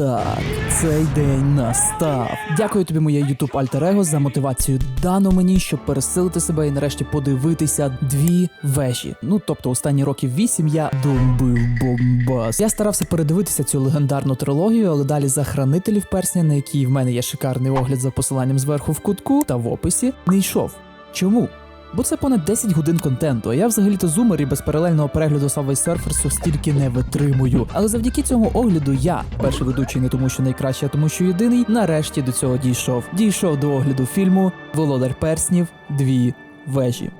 так, цей день настав. Дякую тобі, моє YouTube альтер-его, за мотивацію дано мені, щоб пересилити себе і нарешті подивитися дві вежі. Ну тобто, останні років вісім я думбив бомбас. Я старався передивитися цю легендарну трилогію, але далі за хранителів персня, на якій в мене є шикарний огляд за посиланням зверху в кутку та в описі, не йшов. Чому? Бо це понад 10 годин контенту, а я взагалі-то зумер і без паралельного перегляду Subway Surfers стільки не витримую. Але завдяки цьому огляду я, перший ведучий не тому, що найкращий, а тому, що єдиний, нарешті до цього дійшов. Дійшов до огляду фільму Володар Перснів Дві вежі.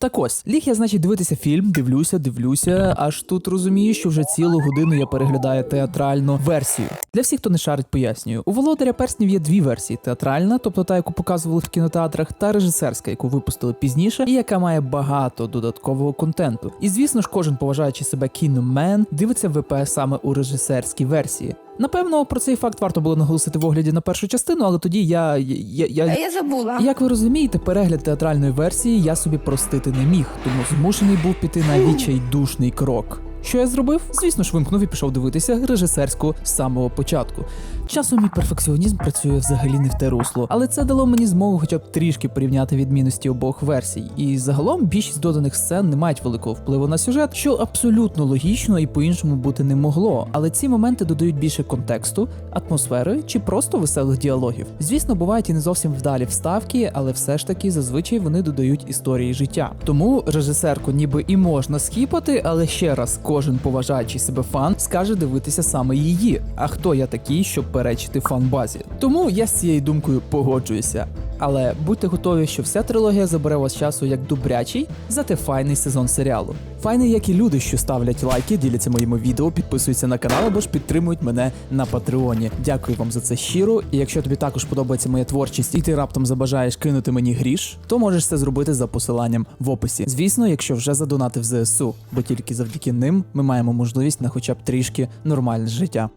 Так ось, ліг я, значить, дивитися фільм, дивлюся, дивлюся, аж тут розумію, що вже цілу годину я переглядаю театральну версію. Для всіх, хто не шарить, пояснюю. У володаря перснів є дві версії: театральна, тобто та, яку показували в кінотеатрах, та режисерська, яку випустили пізніше, і яка має багато додаткового контенту. І звісно ж, кожен поважаючи себе кіномен, дивиться ВП саме у режисерській версії. Напевно, про цей факт варто було наголосити в огляді на першу частину, але тоді я. я, я, я... Я забула. Як ви розумієте, перегляд театральної версії я собі простити не міг, тому змушений був піти на відчайдушний крок. Що я зробив? Звісно ж, вимкнув і пішов дивитися режисерську з самого початку. Часом мій перфекціонізм працює взагалі не в те русло, але це дало мені змогу хоча б трішки порівняти відмінності обох версій. І загалом більшість доданих сцен не мають великого впливу на сюжет, що абсолютно логічно і по-іншому бути не могло. Але ці моменти додають більше контексту, атмосфери чи просто веселих діалогів. Звісно, бувають і не зовсім вдалі вставки, але все ж таки зазвичай вони додають історії життя. Тому режисерку ніби і можна скіпати, але ще раз кожен поважаючий себе фан скаже дивитися саме її. А хто я такий, щоб перечити фан-базі? Тому я з цією думкою погоджуюся. Але будьте готові, що вся трилогія забере вас часу як добрячий, зате файний сезон серіалу. Файний, як і люди, що ставлять лайки, діляться моїми відео, підписуються на канал або ж підтримують мене на Патреоні. Дякую вам за це щиро. І якщо тобі також подобається моя творчість, і ти раптом забажаєш кинути мені гріш, то можеш це зробити за посиланням в описі. Звісно, якщо вже задонатив ЗСУ, бо тільки завдяки ним ми маємо можливість на хоча б трішки нормальне життя.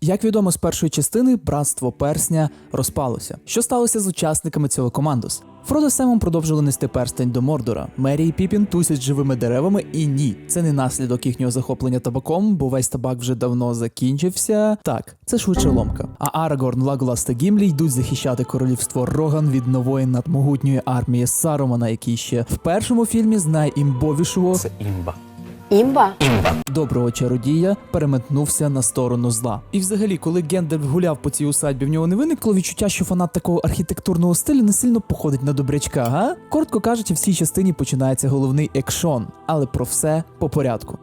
Як відомо з першої частини, братство персня розпалося. Що сталося з учасниками цього командос? Фродо Семом продовжили нести перстень до Мордора. Мері і Піпін тусять живими деревами, і ні, це не наслідок їхнього захоплення табаком, бо весь табак вже давно закінчився. Так, це швидше ломка. А Арагорн, Лаголас та Гімлі йдуть захищати королівство Роган від нової надмогутньої армії Сарумана, який ще в першому фільмі з найімбовішого Це імба. Імба. доброго чародія переметнувся на сторону зла. І взагалі, коли Гендальф гуляв по цій усадьбі, в нього не виникло відчуття, що фанат такого архітектурного стилю не сильно походить на добрячка, га? Коротко кажучи, в цій частині починається головний екшон, але про все по порядку.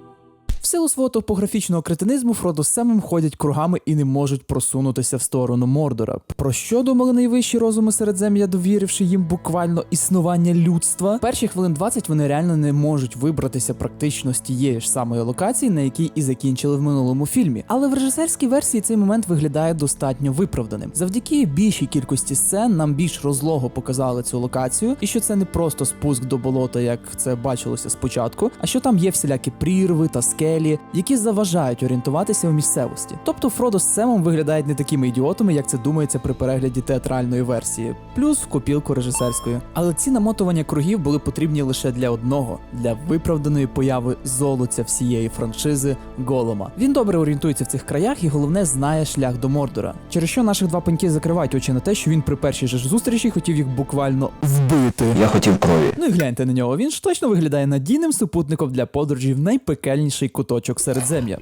В силу свого топографічного кретинизму Фродо з Семом ходять кругами і не можуть просунутися в сторону Мордора. Про що думали найвищі розуми Середзем'я, довіривши їм буквально існування людства? Перші хвилин 20 вони реально не можуть вибратися практично з тієї ж самої локації, на якій і закінчили в минулому фільмі. Але в режисерській версії цей момент виглядає достатньо виправданим. Завдяки більшій кількості сцен нам більш розлого показали цю локацію, і що це не просто спуск до болота, як це бачилося спочатку, а що там є всілякі прірви та скелі, які заважають орієнтуватися у місцевості. Тобто Фродо з Семом виглядають не такими ідіотами, як це думається при перегляді театральної версії, плюс в копілку режисерської. Але ці намотування кругів були потрібні лише для одного для виправданої появи золоця всієї франшизи Голома. Він добре орієнтується в цих краях і головне знає шлях до Мордора. Через що наших два пеньки закривають очі на те, що він при першій же ж зустрічі хотів їх буквально вбити. Я хотів крові. Ну і гляньте на нього. Він ж точно виглядає надійним супутником для подорожі в найпекельніший куточок середзем'я.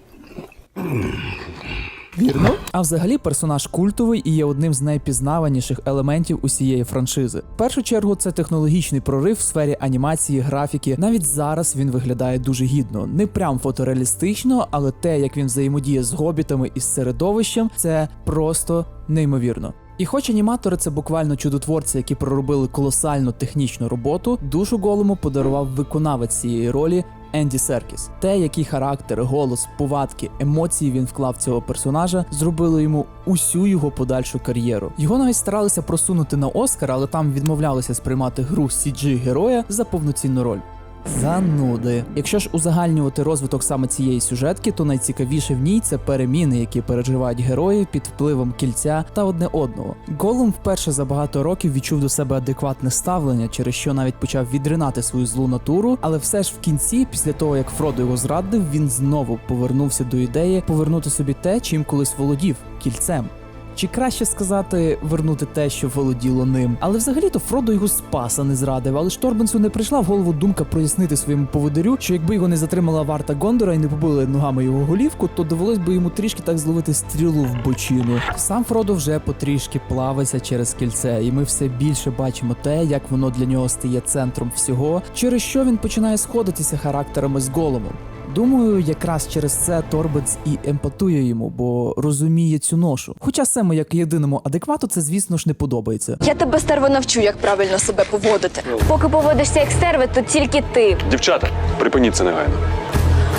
Вірно? А взагалі персонаж культовий і є одним з найпізнаваніших елементів усієї франшизи. В першу чергу це технологічний прорив в сфері анімації, графіки. Навіть зараз він виглядає дуже гідно, не прям фотореалістично, але те, як він взаємодіє з гобітами і з середовищем, це просто неймовірно. І хоч аніматори це буквально чудотворці, які проробили колосальну технічну роботу, душу голому подарував виконавець цієї ролі Енді Серкіс. Те, який характер, голос, повадки, емоції він вклав цього персонажа, зробило йому усю його подальшу кар'єру. Його навіть старалися просунути на Оскар, але там відмовлялися сприймати гру cg героя за повноцінну роль. Зануди. Якщо ж узагальнювати розвиток саме цієї сюжетки, то найцікавіше в ній це переміни, які переживають герої під впливом кільця та одне одного. Голум вперше за багато років відчув до себе адекватне ставлення, через що навіть почав відринати свою злу натуру, але все ж в кінці, після того як Фродо його зрадив, він знову повернувся до ідеї повернути собі те, чим колись володів кільцем. Чи краще сказати вернути те, що володіло ним. Але взагалі-то Фродо його спас, а не зрадив. Але ж не прийшла в голову думка прояснити своєму поводирю, що якби його не затримала варта Гондора і не побили ногами його голівку, то довелось би йому трішки так зловити стрілу в бочину. Сам Фродо вже потрішки плавиться через кільце, і ми все більше бачимо те, як воно для нього стає центром всього, через що він починає сходитися характерами з голомом. Думаю, якраз через це Торбец і емпатує йому, бо розуміє цю ношу. Хоча Сему, як єдиному адеквату, це звісно ж не подобається. Я тебе стерво навчу, як правильно себе поводити. Поки поводишся як стерви, то тільки ти. Дівчата, припиніть це негайно.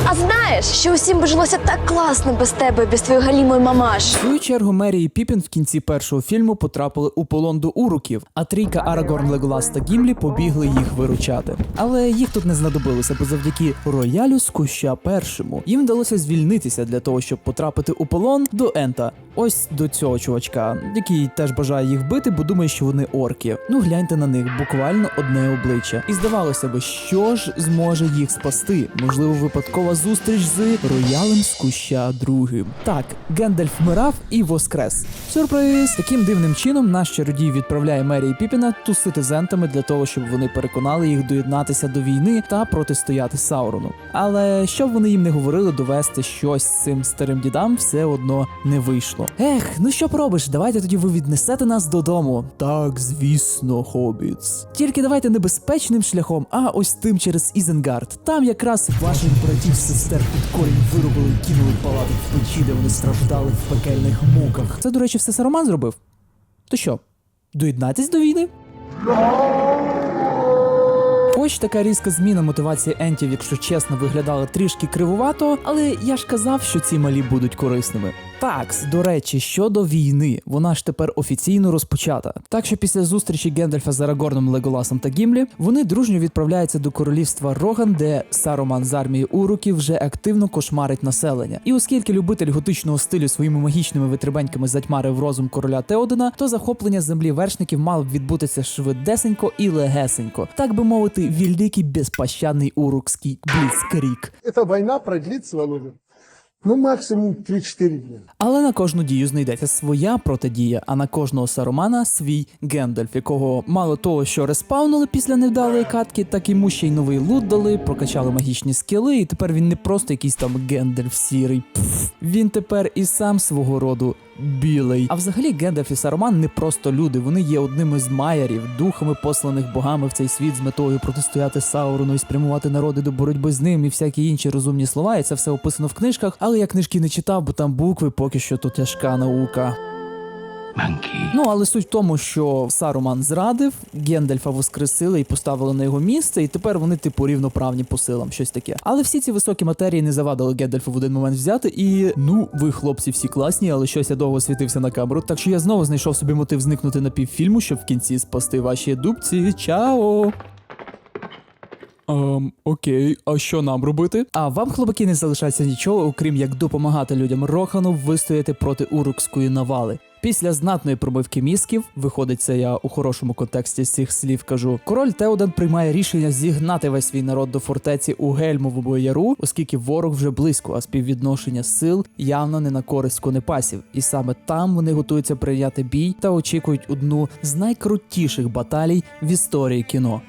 А знаєш, що усім би жилося так класно без тебе, без твоєї галімої мамаш. В свою чергу Мері і Піпін в кінці першого фільму потрапили у полон до уруків, а трійка Арагорн, Леголас та Гімлі побігли їх виручати. Але їх тут не знадобилося, бо завдяки роялю з куща першому їм вдалося звільнитися для того, щоб потрапити у полон до Ента. Ось до цього чувачка, який теж бажає їх бити, бо думає, що вони орки. Ну гляньте на них, буквально одне обличчя. І здавалося би, що ж зможе їх спасти? Можливо, випадкова зустріч з роялем з куща другим. Так, Гендальф вмирав і воскрес. Сюрприз! Таким дивним чином наш чародій відправляє Мері і Піпіна тусити з ентами для того, щоб вони переконали їх доєднатися до війни та протистояти Саурону. Але щоб вони їм не говорили, довести щось цим старим дідам все одно не вийшло. Ех, ну що пробиш? Давайте тоді ви віднесете нас додому. Так, звісно, хобіц. Тільки давайте не безпечним шляхом, а ось тим через Ізенгард. Там якраз ваших братів сестер під корінь вирубили і кинули палати в печі, де вони страждали в пекельних муках. Це, до речі, все Сароман зробив. То що, доєднайтесь до війни? Хоч така різка зміна мотивації ентів, якщо чесно, виглядала трішки кривувато, але я ж казав, що ці малі будуть корисними. Такс, до речі, щодо війни, вона ж тепер офіційно розпочата. Так що після зустрічі Гендальфа з Арагорном, Леголасом та Гімлі вони дружньо відправляються до королівства Роган, де Саруман з армії Уруків вже активно кошмарить населення. І оскільки любитель готичного стилю своїми магічними витребеньками затьмарив розум короля Теодена, то захоплення землі вершників мало б відбутися швидесенько і легесенько, так би мовити, великий безпощадний урукський бліцкрік. Эта война продлится, Володя, ну максимум 3-4 дня. Але на кожну дію знайдеться своя протидія, а на кожного Сарумана свій Гендальф, якого мало того, що респаунили після невдалої катки, так йому ще й новий лут дали, прокачали магічні скіли, і тепер він не просто якийсь там Гендальф сірий. Пф. Він тепер і сам свого роду білий. А взагалі Гендальф і Саруман не просто люди, вони є одними з маярів, духами посланих богами в цей світ з метою протистояти Саурону і спрямувати народи до боротьби з ним і всякі інші розумні слова. І це все описано в книжках, але я книжки не читав, бо там букви поки що то тяжка наука. Ну, але суть в тому, що Саруман зрадив, Гендальфа воскресили і поставили на його місце, і тепер вони, типу, рівноправні по силам, щось таке. Але всі ці високі матерії не завадили Гендальфу в один момент взяти. І ну, ви, хлопці, всі класні, але щось я довго світився на камеру. Так що я знову знайшов собі мотив зникнути на півфільму, щоб в кінці спасти ваші дубці. Чао! Ем, окей, а що нам робити? А вам, хлопаки, не залишається нічого, окрім як допомагати людям Рохану вистояти проти урукської навали. Після знатної промивки мізків, виходить це я у хорошому контексті з цих слів кажу. Король Теоден приймає рішення зігнати весь свій народ до фортеці у Гельмовому яру, оскільки ворог вже близько, а співвідношення сил явно не на користь конепасів. І саме там вони готуються прийняти бій та очікують одну з найкрутіших баталій в історії кіно.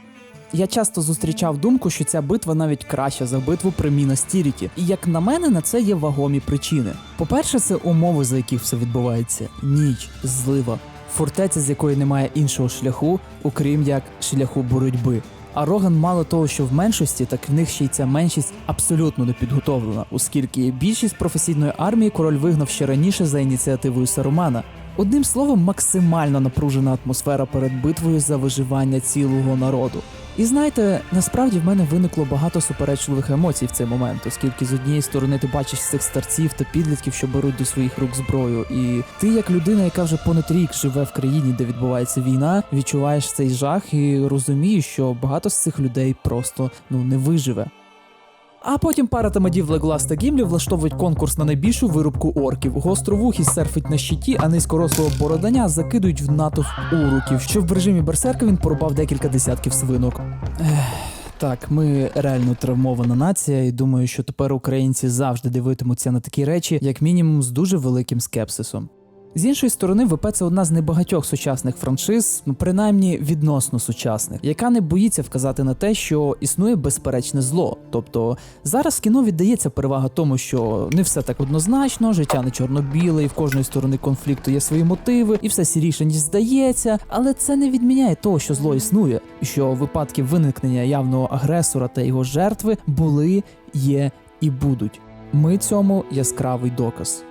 Я часто зустрічав думку, що ця битва навіть краща за битву при Мінас Тіріті. І як на мене, на це є вагомі причини. По-перше, це умови, за яких все відбувається: ніч, злива, фортеця, з якої немає іншого шляху, окрім як шляху боротьби. А Роган мало того, що в меншості, так в них ще й ця меншість абсолютно не підготовлена, оскільки більшість професійної армії король вигнав ще раніше за ініціативою Сарумана. Одним словом, максимально напружена атмосфера перед битвою за виживання цілого народу. І знаєте, насправді в мене виникло багато суперечливих емоцій в цей момент, оскільки з однієї сторони ти бачиш цих старців та підлітків, що беруть до своїх рук зброю, і ти, як людина, яка вже понад рік живе в країні, де відбувається війна, відчуваєш цей жах і розумієш, що багато з цих людей просто ну не виживе. А потім пара тамадів Леголас та Гімлі влаштовують конкурс на найбільшу вирубку орків. Гостровухий серфить на щиті, а низькорослого бороданя закидують в натовп уруків, що в режимі берсерка він порубав декілька десятків свинок. Ех, так, ми реально травмована нація, і думаю, що тепер українці завжди дивитимуться на такі речі, як мінімум, з дуже великим скепсисом. З іншої сторони, ВП це одна з небагатьох сучасних франшиз, ну принаймні відносно сучасних, яка не боїться вказати на те, що існує безперечне зло. Тобто зараз кіно віддається перевага тому, що не все так однозначно, життя не чорно-біле, і в кожної сторони конфлікту є свої мотиви, і все сіріше ніж здається. Але це не відміняє того, що зло існує, що випадки виникнення явного агресора та його жертви були, є і будуть. Ми цьому яскравий доказ.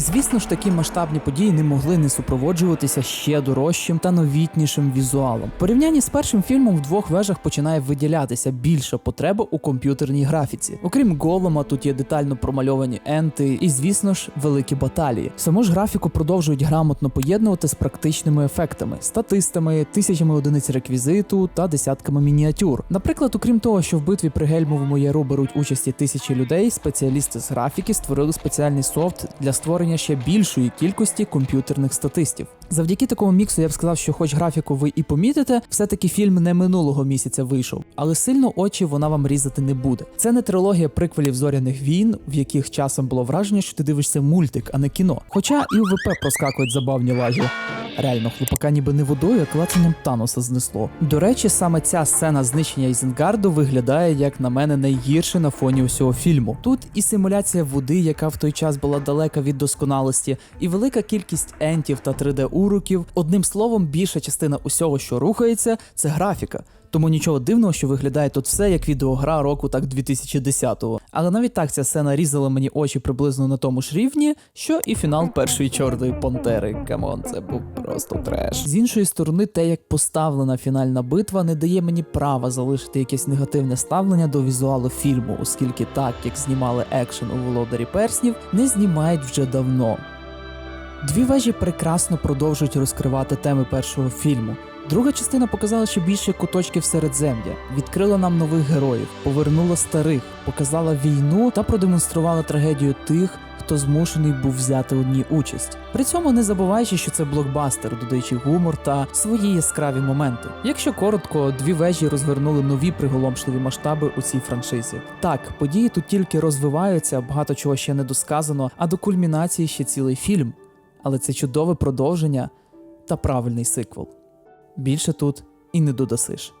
Звісно ж, такі масштабні події не могли не супроводжуватися ще дорожчим та новітнішим візуалом. Порівнянні з першим фільмом в двох вежах починає виділятися більша потреба у комп'ютерній графіці. Окрім голома, тут є детально промальовані енти і, звісно ж, великі баталії. Саму ж графіку продовжують грамотно поєднувати з практичними ефектами, статистами, тисячами одиниць реквізиту та десятками мініатюр. Наприклад, окрім того, що в битві при Гельмовому яру беруть участі тисячі людей, спеціалісти з графіки створили спеціальний софт для створення ще більшої кількості комп'ютерних статистів. Завдяки такому міксу я б сказав, що, хоч графіку ви і помітите, все-таки фільм не минулого місяця вийшов, але сильно очі вона вам різати не буде. Це не трилогія приквелів зоряних війн, в яких часом було враження, що ти дивишся мультик, а не кіно. Хоча і у ВП проскакують забавні лажі. Реально, хлопака ніби не водою, а клацанням Таноса знесло. До речі, саме ця сцена знищення Ізенгарду виглядає, як на мене, найгірше на фоні усього фільму. Тут і симуляція води, яка в той час була далека від досконалості, і велика кількість ентів та 3D уроків. Одним словом, більша частина усього, що рухається, це графіка. Тому нічого дивного, що виглядає тут все як відеогра року так 2010-го. Але навіть так ця сцена різала мені очі приблизно на тому ж рівні, що і фінал першої чорної пантери. Камон, це був просто треш. З іншої сторони, те, як поставлена фінальна битва, не дає мені права залишити якесь негативне ставлення до візуалу фільму, оскільки так як знімали екшен у володарі перснів, не знімають вже давно. Дві вежі прекрасно продовжують розкривати теми першого фільму. Друга частина показала ще більше куточків середзем'я, відкрила нам нових героїв, повернула старих, показала війну та продемонструвала трагедію тих, хто змушений був взяти у ній участь. При цьому не забуваючи, що це блокбастер, додаючи гумор та свої яскраві моменти. Якщо коротко, дві вежі розвернули нові приголомшливі масштаби у цій франшизі. Так, події тут тільки розвиваються, багато чого ще не досказано, а до кульмінації ще цілий фільм. Але це чудове продовження та правильний сиквел. Більше тут і не додасиш.